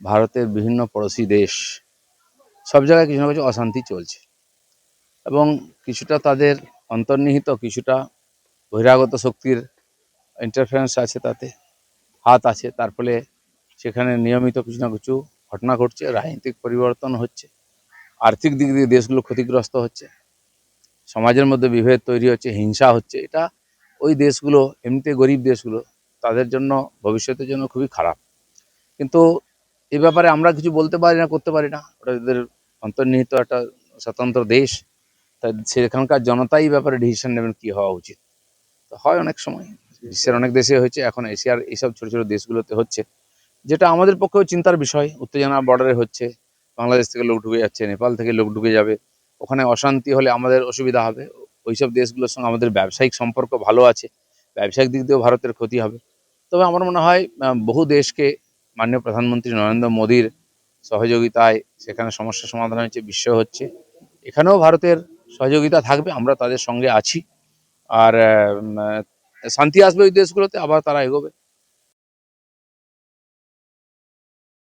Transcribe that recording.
ভারতের বিভিন্ন পড়োশি দেশ, সব জায়গায় কিছু না কিছু অশান্তি চলছে। এবং কিছুটা তাদের অন্তর্নিহিত, কিছুটা বহিরাগত শক্তির ইন্টারফারেন্স আছে তাতে, হাত আছে। তার ফলে সেখানে নিয়মিত কিছু না কিছু ঘটনা ঘটছে, রাজনৈতিক পরিবর্তন হচ্ছে, আর্থিক দিক দিয়ে দেশগুলো ক্ষতিগ্রস্ত হচ্ছে, সমাজের মধ্যে বিভেদ তৈরি হচ্ছে, হিংসা হচ্ছে। এটা ওই দেশগুলো, এমনিতে গরিব দেশগুলো, তাদের জন্য, ভবিষ্যতের জন্য খুবই খারাপ। কিন্তু এ ব্যাপারে আমরা কিছু বলতে পারি না, করতে পারি না। ওটা এদের অন্তর্নিহিত একটা স্বতন্ত্র দেশ। তা সেখানকার জনতাই ব্যাপারে ডিসিশন নেবেন কি হওয়া উচিত। তো হয় অনেক সময়। বিশ্বের অনেক দেশে হয়েছে, এখন এশিয়ার এইসব ছোটো ছোটো দেশগুলোতে হচ্ছে। যেটা আমাদের পক্ষেও চিন্তার বিষয়। উত্তেজনা বর্ডারে হচ্ছে। বাংলাদেশ থেকে লোক ঢুকে যাচ্ছে, নেপাল থেকে লোক ঢুকে যাবে। ওখানে অশান্তি হলে আমাদের অসুবিধা হবে। ওইসব দেশগুলোর সঙ্গে আমাদের ব্যবসায়িক সম্পর্ক ভালো আছে। ব্যবসায়িক দিক দিয়েও ভারতের ক্ষতি হবে। তবে আমার মনে হয় বহু দেশকে মাননীয় প্রধানমন্ত্রী নরেন্দ্র মোদীর সহযোগিতায় সেখানে সমস্যা সমাধান হয়েছে বিশ্ব হচ্ছে। এখানেও ভারতের সহযোগিতা থাকবে, আমরা তাদের সঙ্গে আছি। আর শান্তি আসবে ওই দেশগুলোতে, আবার তারা এগোবে।